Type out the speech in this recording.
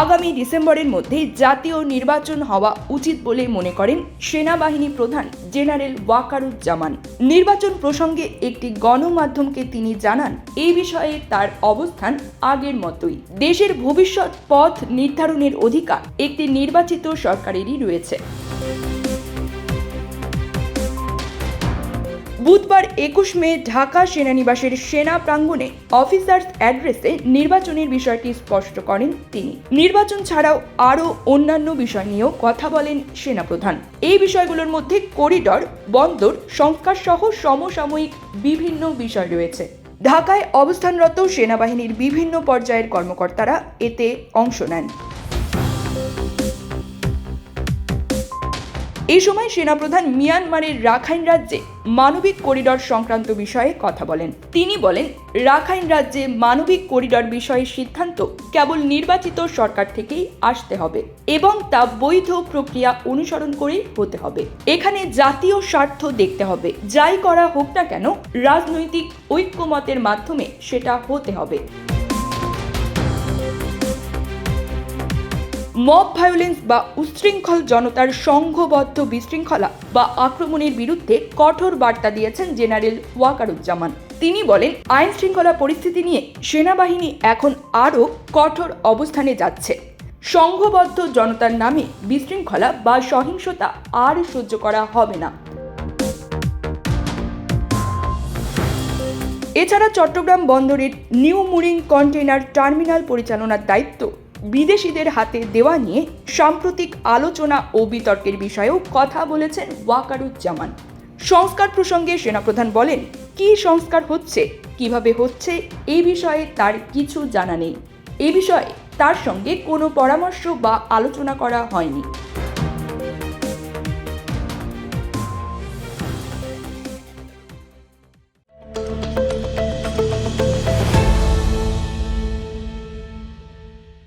আগামী ডিসেম্বরের মধ্যে জাতীয় নির্বাচন হওয়া উচিত বলে মনে করেন সেনাবাহিনী প্রধান জেনারেল ওয়াকারুজ্জামান। নির্বাচন প্রসঙ্গে একটি গণমাধ্যমকে তিনি জানান, এই বিষয়ে তার অবস্থান আগের মতোই। দেশের ভবিষ্যৎ পথ নির্ধারণের অধিকার একটি নির্বাচিত সরকারেরই রয়েছে। বুধবার একুশ মে ঢাকা সেনানিবাসের সেনা প্রাঙ্গণে অফিসার্স অ্যাড্রেসে নির্বাচনের বিষয়টি স্পষ্ট করেন তিনি। নির্বাচন ছাড়াও আরও অন্যান্য বিষয় নিয়েও কথা বলেন সেনাপ্রধান। এই বিষয়গুলোর মধ্যে করিডর, বন্দর সংস্কার সহ সমসাময়িক বিভিন্ন বিষয় রয়েছে। ঢাকায় অবস্থানরত সেনাবাহিনীর বিভিন্ন পর্যায়ের কর্মকর্তারা এতে অংশ নেন। এই সময় সেনাপ্রধান মিয়ানমারের রাখাইন রাজ্যে মানবিক করিডর সংক্রান্ত বিষয়ে কথা বলেন। তিনি বলেন, রাখাইন রাজ্যে মানবিক করিডর বিষয়ে সিদ্ধান্ত কেবল নির্বাচিত সরকার থেকেই আসতে হবে এবং তা বৈধ প্রক্রিয়া অনুসরণ করেই হতে হবে। এখানে জাতীয় স্বার্থ দেখতে হবে, যাই করা হোক না কেন, রাজনৈতিক ঐক্যমতের মাধ্যমে সেটা হতে হবে। মব ভায়োলেন্স বা উচ্ছৃঙ্খল জনতার সংঘবদ্ধ বিশৃঙ্খলা বা আক্রমণের বিরুদ্ধে কঠোর বার্তা দিয়েছেন জেনারেল ওয়াকারুজ্জামান। তিনি বলেন, আইন শৃঙ্খলা পরিস্থিতি নিয়ে সেনাবাহিনী এখন আরও কঠোর অবস্থানে যাচ্ছে। সংঘবদ্ধ জনতার নামে বিশৃঙ্খলা বা সহিংসতা আর সহ্য করা হবে না। এছাড়া চট্টগ্রাম বন্দরের নিউ মুরিং কন্টেইনার টার্মিনাল পরিচালনার দায়িত্ব বিদেশিদের হাতে দেওয়া নিয়ে সাম্প্রতিক আলোচনা ও বিতর্কের বিষয়েও কথা বলেছেন ওয়াকারুজ্জামান। সংস্কার প্রসঙ্গে সেনাপ্রধান বলেন, কি সংস্কার হচ্ছে? কীভাবে হচ্ছে? এ বিষয়ে তার কিছু জানা নেই। এ বিষয়ে তার সঙ্গে কোনো পরামর্শ বা আলোচনা করা হয়নি।